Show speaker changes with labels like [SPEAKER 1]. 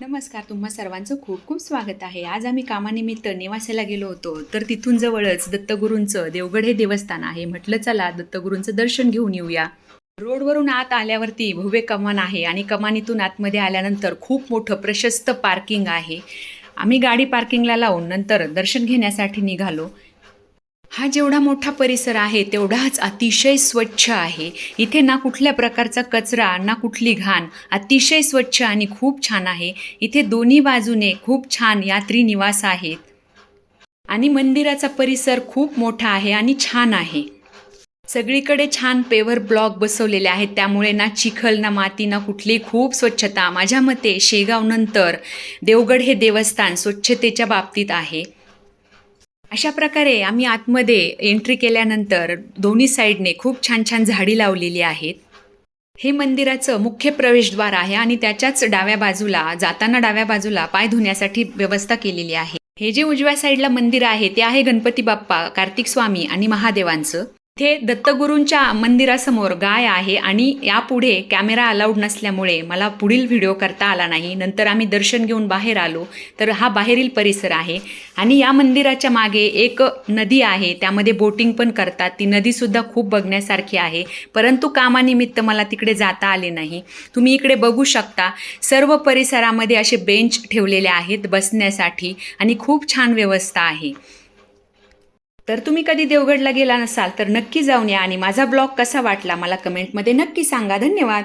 [SPEAKER 1] नमस्कार तुम्हा सर्वांचं खूप खूप स्वागत आहे. आज आम्ही कामानिमित्त नेवासेला गेलो होतो. तर तिथून जवळच दत्तगुरूंचं देवगड हे देवस्थान आहे. म्हटलं चला दत्तगुरूंचं दर्शन घेऊन येऊया. रोडवरून आत आल्यावरती भव्य कमान आहे आणि कमानीतून आतमध्ये आल्यानंतर खूप मोठं प्रशस्त पार्किंग आहे. आम्ही गाडी पार्किंगला लावून नंतर दर्शन घेण्यासाठी निघालो. हा जेवढा मोठा परिसर आहे तेवढाच अतिशय स्वच्छ आहे. इथे ना कुठल्या प्रकारचा कचरा ना कुठली घाण अतिशय स्वच्छ आणि खूप छान आहे. इथे दोन्ही बाजूने खूप छान यात्री निवास आहेत. आणि मंदिराचा परिसर खूप मोठा आहे आणि छान आहे. सगळीकडे छान पेवर ब्लॉक बसवलेले आहेत. त्यामुळे ना चिखल ना माती ना कुठली खूप स्वच्छता. माझ्या मते शेगावनंतर देवगड हे देवस्थान स्वच्छतेच्या बाबतीत आहे. अशा प्रकारे आम्ही आतमध्ये एंट्री केल्यानंतर दोन्ही साईडने खूप छान छान झाडी लावलेली आहेत. हे मंदिराचं मुख्य प्रवेशद्वार आहे आणि त्याच्याच डाव्या बाजूला जाताना डाव्या बाजूला पाय धुण्यासाठी व्यवस्था केलेली आहे. हे जे उजव्या साईडला मंदिर आहे ते आहे गणपती बाप्पा कार्तिक स्वामी आणि महादेवांचं. इथे दत्तगुरूंच्या मंदिरासमोर गाय आहे आणि यापुढे कॅमेरा अलाउड नसल्यामुळे मला पुढील व्हिडिओ करता आला नाही. नंतर आम्ही दर्शन घेऊन बाहेर आलो. तर हा बाहेरील परिसर आहे. आणि या मंदिराच्या मागे एक नदी आहे. त्यामध्ये बोटिंग पण करतात. ती नदीसुद्धा खूप बघण्यासारखी आहे. परंतु कामानिमित्त मला तिकडे जाता आले नाही. तुम्ही इकडे बघू शकता. सर्व परिसरामध्ये असे बेंच ठेवलेले आहेत बसण्यासाठी आणि खूप छान व्यवस्था आहे. तर तुम्ही कधी देवगडला गेला नसाल तर नक्की जाऊन या आणि माझा ब्लॉग कसा वाटला मला कमेंटमध्ये नक्की सांगा. धन्यवाद.